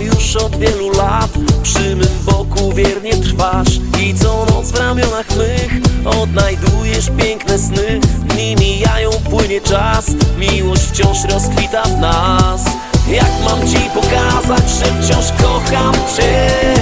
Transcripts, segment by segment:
już od wielu lat Przy mym boku wiernie trwasz. I co noc w ramionach mych Odnajdujesz piękne sny. Dni mijają, płynie czas. Miłość wciąż rozkwita w nas. Jak mam ci pokazać, że wciąż kocham cię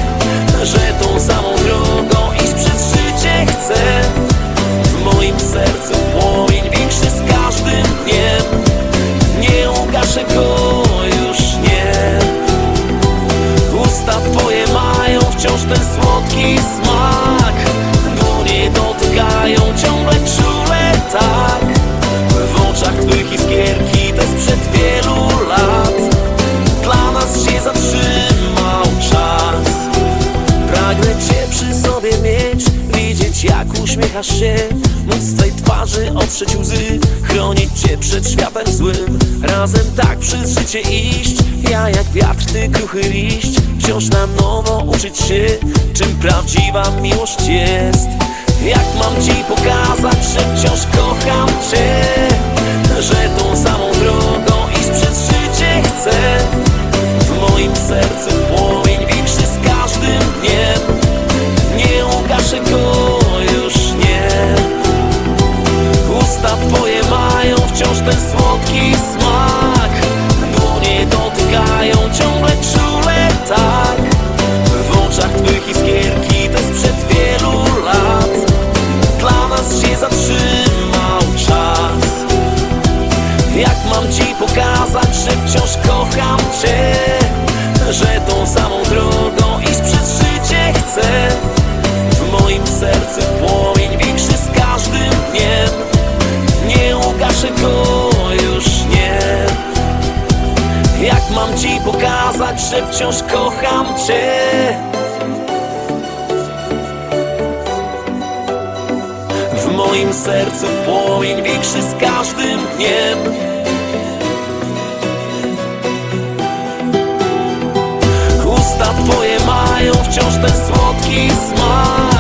uśmiechasz się Móc z Twej twarzy otrzeć łzy Chronić Cię przed światem złym. Razem tak przez życie iść Ja jak wiatr, Ty kruchy liść. Wciąż na nowo uczyć się Czym prawdziwa miłość jest. Jak mam Ci pokazać, że wciąż kocham Cię Że tą samą drogą iść przez życie chcę. W moim sercu kocham cię Że tą samą drogą iść przez życie chcę. W moim sercu płomień większy z każdym dniem. Nie ugaszę go już nie. Jak mam ci pokazać, że wciąż kocham cię? W moim sercu płomień większy z każdym dniem нужды, сводки и смак